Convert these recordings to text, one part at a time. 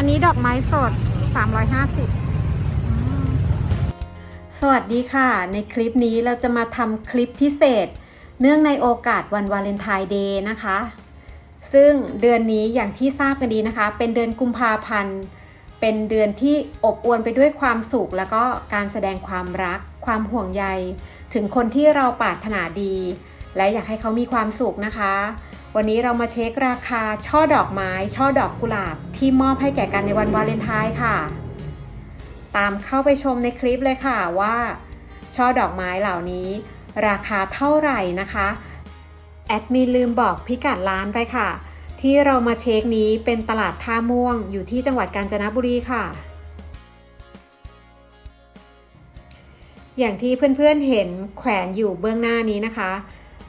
อันนี้ดอกไม้สด 350 สวัสดีค่ะ ในคลิปนี้เราจะมาทำคลิปพิเศษ เนื่องในโอกาสวันวาเลนไทน์เดย์นะคะ ซึ่งเดือนนี้อย่างที่ทราบกันดีนะคะ เป็นเดือนกุมภาพันธ์ เป็นเดือนที่อบอวลไปด้วยความสุข แล้วก็การแสดงความรัก ความห่วงใย ถึงคนที่เราปรารถนาดี และอยากให้เขามีความสุขนะคะ วันนี้เรามาเช็คราคาช่อดอกไม้ ช่อดอกกุหลาบ ที่มอบให้แก่กันในวันวาเลนไทน์ค่ะ ตามเข้าไปชมในคลิปเลยค่ะว่า ช่อดอกไม้เหล่านี้ ราคาเท่าไหร่นะคะ แอดมินลืมบอกพิกัดร้านไปค่ะ ที่เรามาเช็คนี้เป็นตลาดท่าม่วง อยู่ที่จังหวัดกาญจนบุรีค่ะ อย่างที่เพื่อนๆเห็นแขวนอยู่เบื้องหน้านี้นะคะ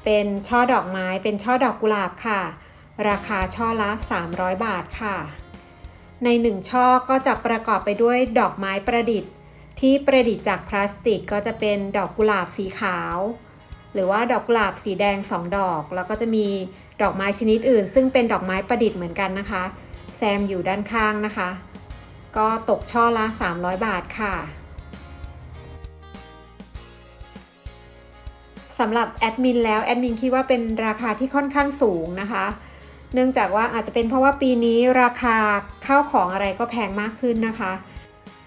เป็นช่อดอกไม้เป็นช่อดอกกุหลาบค่ะ ราคาช่อละ 300 บาทค่ะ ในหนึ่งช่อก็จะประกอบไปด้วยดอกไม้ประดิษฐ์ ที่ประดิษฐ์จากพลาสติกก็จะเป็นดอกกุหลาบสีขาว หรือว่าดอกกุหลาบสีแดง 2 ดอก แล้วก็จะมีดอกไม้ชนิดอื่น ซึ่งเป็นดอกไม้ประดิษฐ์เหมือนกันนะคะ แซมอยู่ด้านข้างนะคะ ก็ตกช่อละ 300 บาทค่ะ สำหรับแอดมินแล้วแอดมินคิดว่าเป็นราคาที่ค่อนข้างสูงนะคะ เนื่องจากว่าอาจจะเป็นเพราะว่าปีนี้ราคาข้าวของอะไรก็แพงมากขึ้นนะคะ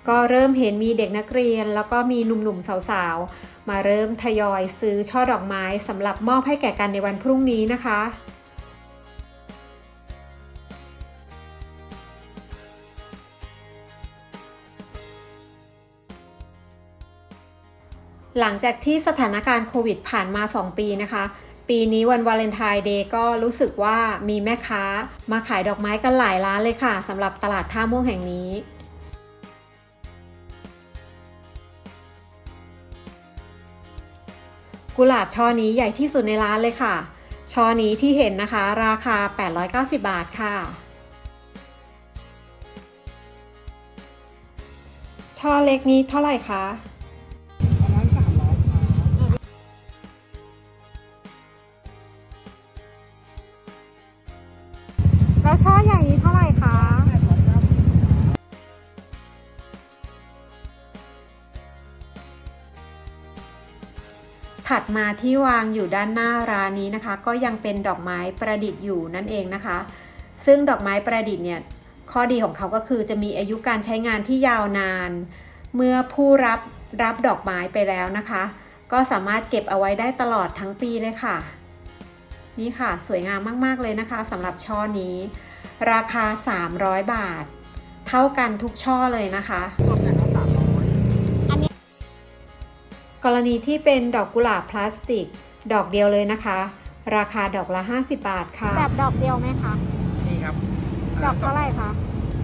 ก็เริ่มเห็นมีเด็กนักเรียน แล้วก็มีหนุ่มๆสาวๆ มาเริ่มทยอยซื้อช่อดอกไม้สำหรับมอบให้แก่กันในวันพรุ่งนี้นะคะ หลังจากที่สถานการณ์โควิดผ่านมา 2 ปีนะคะ ปีนี้วันวาเลนไทน์เดย์ก็รู้สึกว่ามีแม่ค้ามาขายดอกไม้กันหลายร้านเลยค่ะสำหรับตลาดท่าม่วงแห่งนี้กุหลาบช่อนี้ใหญ่ที่สุดในร้านเลยค่ะ ช่อนี้ที่เห็นนะคะ ราคา 890 บาทค่ะ ช่อเล็กนี้เท่าไหร่คะประ แล้วช่อใหญ่นี้เท่าไหร่คะถัดมาที่วางอยู่ด้านหน้าร้านนี้นะคะ ก็ยังเป็นดอกไม้ประดิษฐ์อยู่นั่นเองนะคะ ซึ่งดอกไม้ประดิษฐ์เนี่ยข้อดีของเขาก็คือจะมีอายุการใช้งานที่ยาวนาน เมื่อผู้รับรับดอกไม้ไปแล้วนะคะ ก็สามารถเก็บเอาไว้ได้ตลอดทั้งปีเลยค่ะ นี่ค่ะสวยงามมากๆเลยนะคะสำหรับช่อนี้ ราคา 300 บาท เท่ากันทุกช่อเลยนะคะรวมกันแล้วสามร้อยกรณีที่เป็นดอกกุหลาบพลาสติก ดอกเดียวเลยนะคะ ราคาดอกละ 50 บาทค่ะ แบบดอกเดียวไหมคะ นี่ครับดอกเท่าไหร่คะ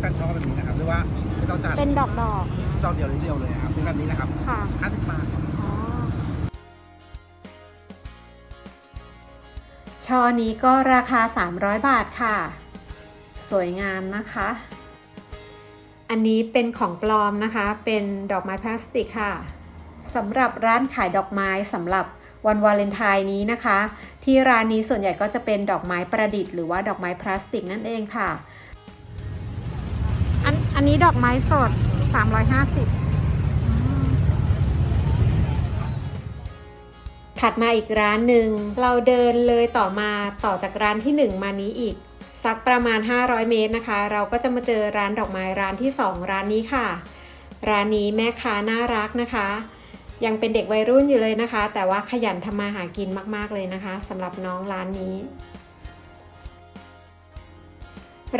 กันช่อแบบนี้นะครับหรือว่าไม่ต้องจัดเป็นดอกดอกดอกเดียวหรือเดียวเลยครับเป็นแบบนี้นะครับๆค่ะห้าสิบบาท ช่อนี้ก็ราคา 300 บาทค่ะ สวยงามนะคะ อันนี้เป็นของปลอมนะคะ เป็นดอกไม้พลาสติกค่ะสำหรับร้านขายดอกไม้สำหรับวันวาเลนไทน์นี้นะคะ ที่ร้านนี้ส่วนใหญ่ก็จะเป็นดอกไม้ประดิษฐ์หรือว่าดอกไม้พลาสติกนั่นเองค่ะ อันอันนี้ดอกไม้สด 350 ถัดมาอีกร้านหนึ่ง เราเดินเลยต่อมาต่อจากร้านที่ 1 มานี้อีก สักประมาณ 500 เมตรนะคะ เราก็จะมาเจอร้านดอกไม้ร้านที่ 2 ร้านนี้ค่ะ ร้านนี้แม่ค้าน่ารักนะคะ ยังเป็นเด็กวัยรุ่นอยู่เลยนะคะ แต่ว่าขยันทำมาหากินมากๆเลยนะคะสำหรับน้องร้านนี้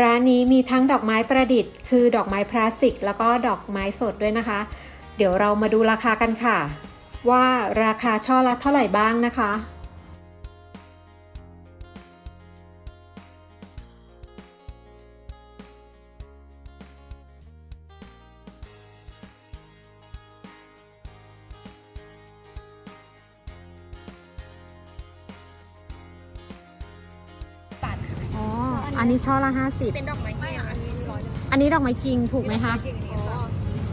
ร้านนี้มีทั้งดอกไม้ประดิษฐ์ คือดอกไม้พลาสติก แล้วก็ดอกไม้สดด้วยนะคะ เดี๋ยวเรามาดูราคากันค่ะ ว่าราคาช่อละเท่าไหร่บ้างนะคะ อ๋อ อันนี้ช่อละเป็นดอกไม้แห้งอันนี้ร้อย50อันนี้ดอกไม้จริงถูกไหมคะจริงอ๋อ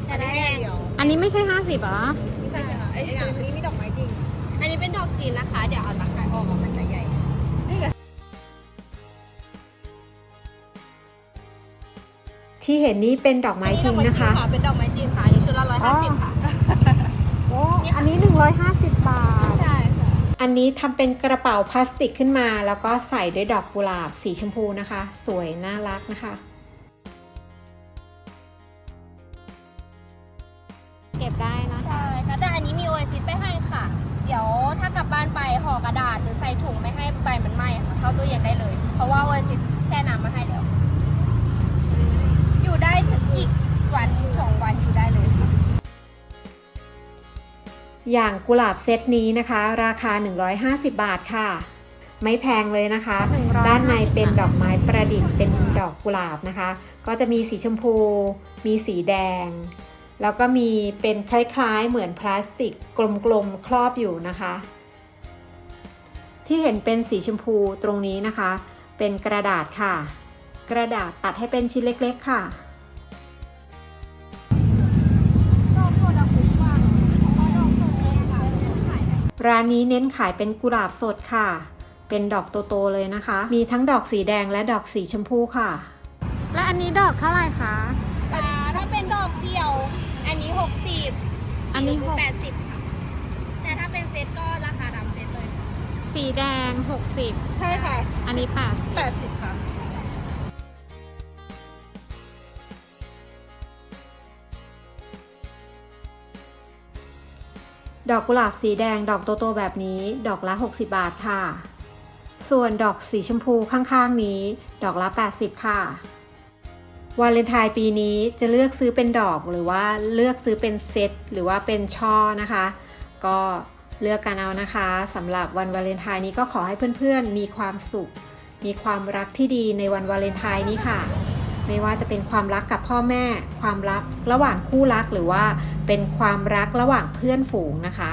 แต่ได้แห้งเดียวอันนี้ไม่ใช่50เหรอ ไม่ใช่ค่ะไอ้อย่างนี้มีดอกไม้จริง อันนี้เป็นดอกจีนนะคะ เดี๋ยวเอาตะไคร้ออกมันจะใหญ่ทที่เห็นนี้เป็นดอกไม้จริงนะคะ เป็นดอกไม้จริงค่ะอันนี้ชุดละร้อยห้าสิบค่ะ โอ้อันนี้ 150 บาท ใช่ค่ะอันนี้ทำเป็นกระเป๋าพลาสติกขึ้นมา แล้วก็ใส่ด้วยดอกกุหลาบสีชมพูนะคะ สวยน่ารักนะคะ เพราะว่าโอเอซิสแช่น้ำมาให้แล้ว อยู่ได้ถึงอีกวันสองวันอยู่ได้เลยค่ะอย่างกุหลาบเซตนี้นะคะ ราคา 150 บาทค่ะ ไม่แพงเลยนะคะ ด้านในเป็นดอกไม้ประดิษฐ์เป็นดอกกุหลาบนะคะ ก็จะมีสีชมพู มีสีแดง แล้วก็มีเป็นคล้ายๆ เหมือนพลาสติกกลมๆครอบอยู่นะคะ ที่เห็นเป็นสีชมพูตรงนี้นะคะ เป็นกระดาษค่ะ กระดาษตัดให้เป็นชิ้นเล็ก ๆ ค่ะดอกโซดาคุกว่างเพราะว่าดอกโซดเองค่ะขายได้ร้านนี้เน้นขายเป็นกุหลาบสดค่ะ เป็นดอกโตๆเลยนะคะ มีทั้งดอกสีแดงและดอกสีชมพูค่ะ และอันนี้ดอกเท่าไหร่คะ อ่าถ้าเป็นดอกเดียว อันนี้ 60 อันนี้สีชมพูหก80 สีแดง 60 ใช่ค่ะอันนี้8 80ค่ะ ดอกกุหลาบสีแดงดอกโตๆแบบนี้ ดอกละ 60 บาทค่ะ ส่วนดอกสีชมพูข้างๆนี้ ดอกละ 80 ค่ะ วาเลนไทน์ปีนี้จะเลือกซื้อเป็นดอกหรือว่าเลือกซื้อเป็นเซตหรือว่าเป็นช่อนะคะ ก็ เลือกกันเอานะคะสำหรับวันวาเลนไทน์นี้ก็ขอให้เพื่อนๆ มีความสุข มีความรักที่ดีในวันวาเลนไทน์นี้ค่ะ ไม่ว่าจะเป็นความรักกับพ่อแม่ ความรักระหว่างคู่รักหรือว่าเป็นความรักระหว่างเพื่อนฝูงนะคะ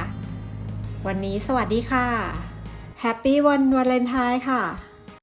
วันนี้สวัสดีค่ะแฮปปี้วันวาเลนไทน์ค่ะ